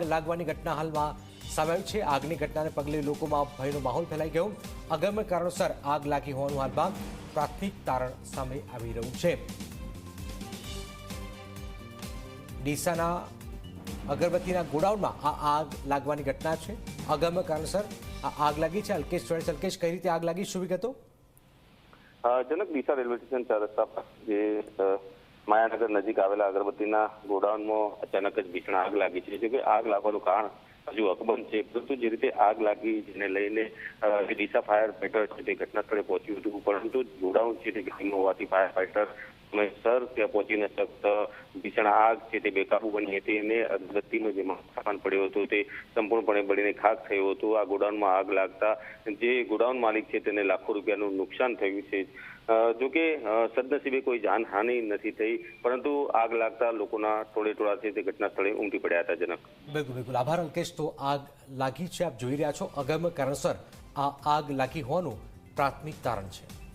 આગ લાગવાની ઘટના હાલમાં સામે છે. આગની ઘટનાને પગલે લોકોમાં ભયનો માહોલ ફેલાઈ ગયો. અગમ્ય કારણોસર આગ લાગી હોવાનું હાલમાં પ્રાથમિક તારણ સામે આવી રહ્યું છે. ડીસાના અગરબત્તીના ગોડાઉનમાં આ આગ લાગવાની ઘટના છે. અગમ્ય કારણસર આ આગ લાગી છે. અલ્કેશ ચોઈસ અલ્કેશ, કઈ રીતે આગ લાગી? શું વિગતો? જનક ડીસા રેલવે સ્ટેશન ચાર રસ્તા જે માયાનગર નજીક આવેલા અગરબત્તીના ગોડાઉનમાં અચાનક જ ભીષણ આગ લાગી છે. જોકે આગ લાગવાનું કારણ હજુ અકબંધ છે. પરંતુ જે રીતે આગ લાગી જેને લઈને ડીસા ફાયર ફાઈટર છે તે ઘટના સ્થળે પહોંચ્યું હતું. પરંતુ ગોડાઉન છે તે ગરીબ હોવાથી ફાયર ફાઈટર સમયસર ત્યાં પહોંચી ન શકતા ભીષણ આગ છે તે બેકાબુ બની હતી અને અગરબત્તીનો જે સામાન પડ્યો હતો તે સંપૂર્ણપણે બળીને ખાક થયો હતો. આ ગોડાઉનમાં આગ લાગતા જે ગોડાઉન માલિક છે તેને લાખો રૂપિયાનું નુકસાન થયું છે. અ, જો કે અ, સદનસીબે કોઈ જાનહાનિ નથી થઈ પરંતુ આગ લાગતા લોકોના ટોળે ટોળા છે તે ઘટના સ્થળે ઉમટી પડ્યા હતા જનક. બિલકુલ બિલકુલ. આભાર અંકેશ તો આગ લાગી છે આપ જોઈ રહ્યા છો. અગમ્ય કારણસર આ આગ લાગી હોવાનું પ્રાથમિક તારણ છે.